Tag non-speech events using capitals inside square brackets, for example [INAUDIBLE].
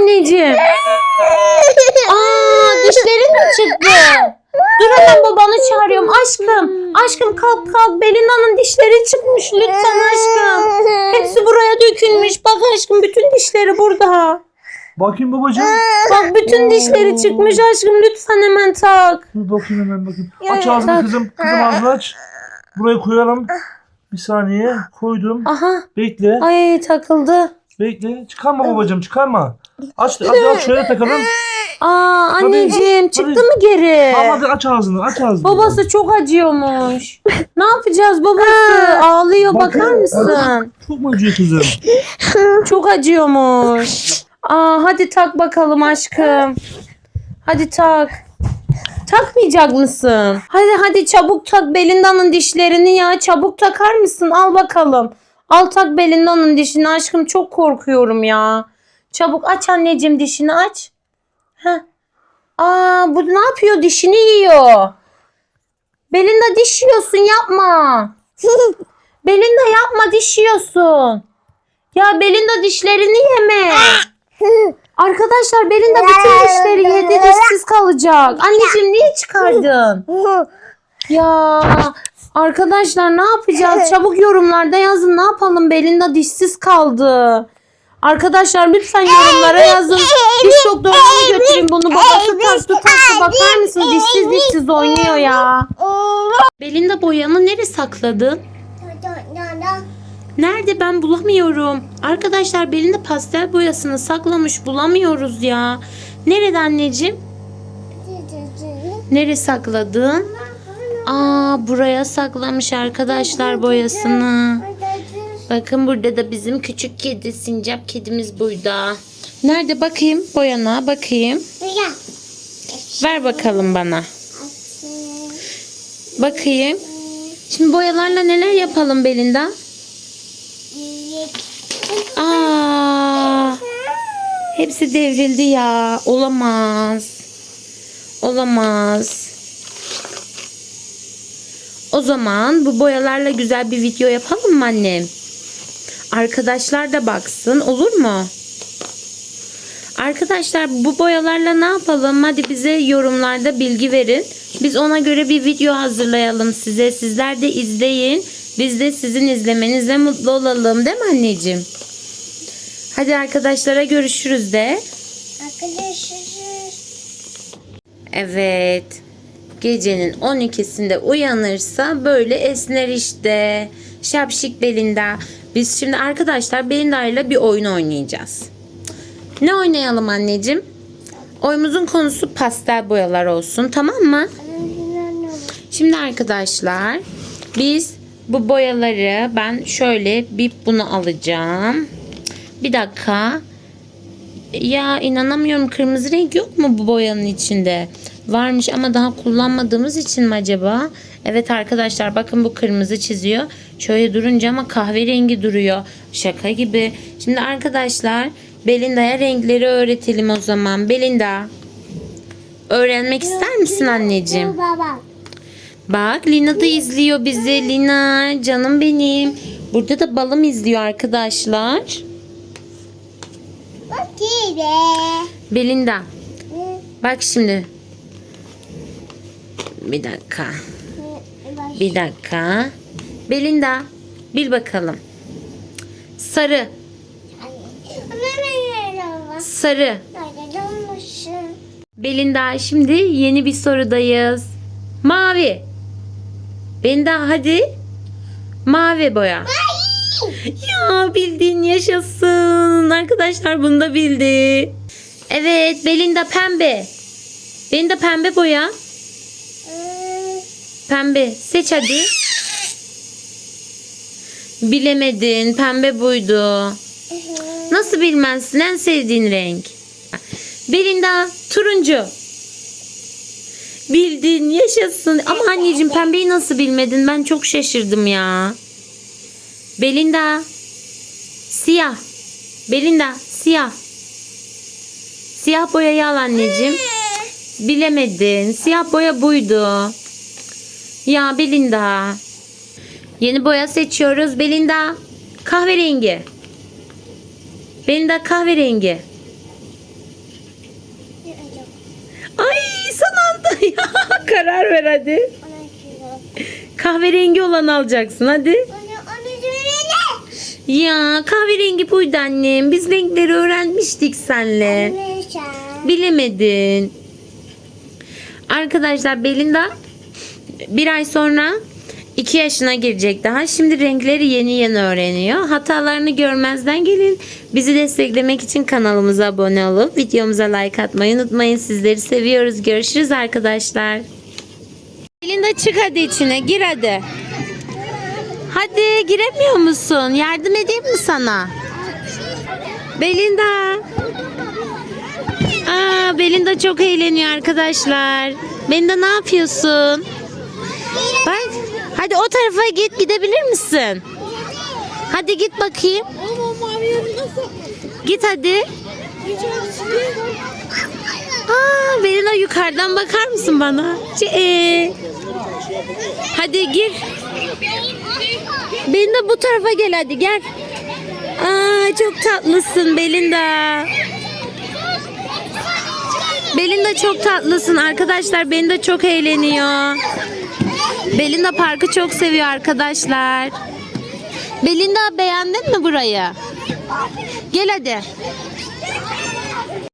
anneciğim? [LAUGHS] Aa dişlerin mi çıktı? Dur hemen babanı çağırıyorum. Aşkım, aşkım kalk kalk. Belina'nın dişleri çıkmış. Lütfen aşkım. Hepsi buraya dökülmüş. Bak aşkım bütün dişleri burada. Bakayım babacığım. Bak bütün dişleri çıkmış aşkım. Lütfen hemen tak. Dur bakayım hemen bakayım. Aç ağzını kızım. Kızım ağzını aç. Buraya koyalım. Bir saniye. Koydum. Aha. Bekle. Ay takıldı. Bekle. Çıkarma babacığım çıkarma. Aç hadi aç şöyle takalım. Aa anneciğim hadi. çıktı mı geri? Tamam hadi aç ağzını aç ağzını. Babası çok acıyormuş. [LAUGHS] ne yapacağız babası? Ağlıyor bakar mısın? Çok mu acıyor kızım? [LAUGHS] Çok acıyormuş. Aa hadi tak bakalım aşkım. Hadi tak. Takmayacak mısın? Hadi hadi çabuk tak Belinda'nın dişlerini ya. Çabuk takar mısın? Al bakalım. Al tak Belinda'nın dişini aşkım. Çok korkuyorum ya. Çabuk aç anneciğim dişini aç. Heh. Aa bu ne yapıyor? Dişini yiyor. Belinda diş yiyorsun yapma. [LAUGHS] Belinda yapma diş yiyorsun. Ya Belinda dişlerini yeme. [LAUGHS] Arkadaşlar Belinda bütün [LAUGHS] dişleri yedi dişsiz kalacak. Anneciğim niye çıkardın? Ya arkadaşlar ne yapacağız? Çabuk yorumlarda yazın ne yapalım Belinda dişsiz kaldı. Arkadaşlar lütfen yorumlara yazın. Diş doktoruna götüreyim bunu? Babası taktı taktı bakar mısın? Dişsiz dişsiz oynuyor ya. Belinda boyanı nereye sakladın? Nerede ben bulamıyorum. Arkadaşlar Belinda pastel boyasını saklamış bulamıyoruz ya. Nerede anneciğim? Nere sakladın? Aa buraya saklamış arkadaşlar boyasını. Bakın burada da bizim küçük kedi sincap kedimiz burada. Nerede bakayım boyana bakayım. Ver bakalım bana. Bakayım. Şimdi boyalarla neler yapalım Belinda? Aa, hepsi devrildi ya. Olamaz. Olamaz. O zaman bu boyalarla güzel bir video yapalım mı annem? Arkadaşlar da baksın olur mu? Arkadaşlar bu boyalarla ne yapalım? Hadi bize yorumlarda bilgi verin. Biz ona göre bir video hazırlayalım size. Sizler de izleyin. Biz de sizin izlemenizle mutlu olalım değil mi anneciğim? Hadi arkadaşlara görüşürüz de. Evet. Gecenin 12'sinde uyanırsa böyle esner işte. Şapşik Belinda. Biz şimdi arkadaşlar Belinda ile bir oyun oynayacağız. Ne oynayalım anneciğim? Oyunumuzun konusu pastel boyalar olsun tamam mı? Şimdi arkadaşlar biz bu boyaları ben şöyle bir bunu alacağım. Bir dakika. Ya inanamıyorum kırmızı renk yok mu bu boyanın içinde? Varmış ama daha kullanmadığımız için mi acaba? Evet arkadaşlar bakın bu kırmızı çiziyor. Şöyle durunca ama kahverengi duruyor. Şaka gibi. Şimdi arkadaşlar Belinda'ya renkleri öğretelim o zaman. Belinda öğrenmek ister misin anneciğim? Baba. Bak Lina da izliyor bizi. Lina canım benim. Burada da balım izliyor arkadaşlar. Bak. Belinda bak şimdi. Bir dakika. Bir dakika. Belinda bil bakalım. Sarı. Sarı. Belinda şimdi yeni bir sorudayız. Mavi. Belinda hadi. Mavi boya. Ya bildiğin yaşasın. Arkadaşlar bunu da bildi. Evet Belinda pembe. Belinda pembe boya. Pembe. Seç hadi. Bilemedin. Pembe buydu. Nasıl bilmezsin en sevdiğin renk? Belinda turuncu. Bildin yaşasın. Ama anneciğim pembeyi nasıl bilmedin? Ben çok şaşırdım ya. Belinda. Siyah. Belinda siyah. Siyah boyayı al anneciğim. Bilemedin. Siyah boya buydu. Ya Belinda. Yeni boya seçiyoruz Belinda. Kahverengi. Belinda kahverengi. Ay son anda [LAUGHS] ya. Karar ver hadi. Kahverengi olan alacaksın hadi. Ya kahverengi buydu annem. Biz renkleri öğrenmiştik senle. Bilemedin. Arkadaşlar Belinda bir ay sonra 2 yaşına girecek daha. Şimdi renkleri yeni yeni öğreniyor. Hatalarını görmezden gelin. Bizi desteklemek için kanalımıza abone olup videomuza like atmayı unutmayın. Sizleri seviyoruz. Görüşürüz arkadaşlar. Belinda çık hadi içine. Gir hadi. Hadi giremiyor musun? Yardım edeyim mi sana? Belinda. Aa, Belinda çok eğleniyor arkadaşlar. Belinda ne yapıyorsun? Bak. Hadi o tarafa git gidebilir misin? Hadi git bakayım. Git hadi. Aa, Belinda yukarıdan bakar mısın bana? Ee, hadi gir. Belinda bu tarafa gel hadi gel. Aa, çok tatlısın Belinda. Belinda çok tatlısın arkadaşlar. Belinda çok eğleniyor. Belinda parkı çok seviyor arkadaşlar. Belinda beğendin mi burayı? Gel hadi.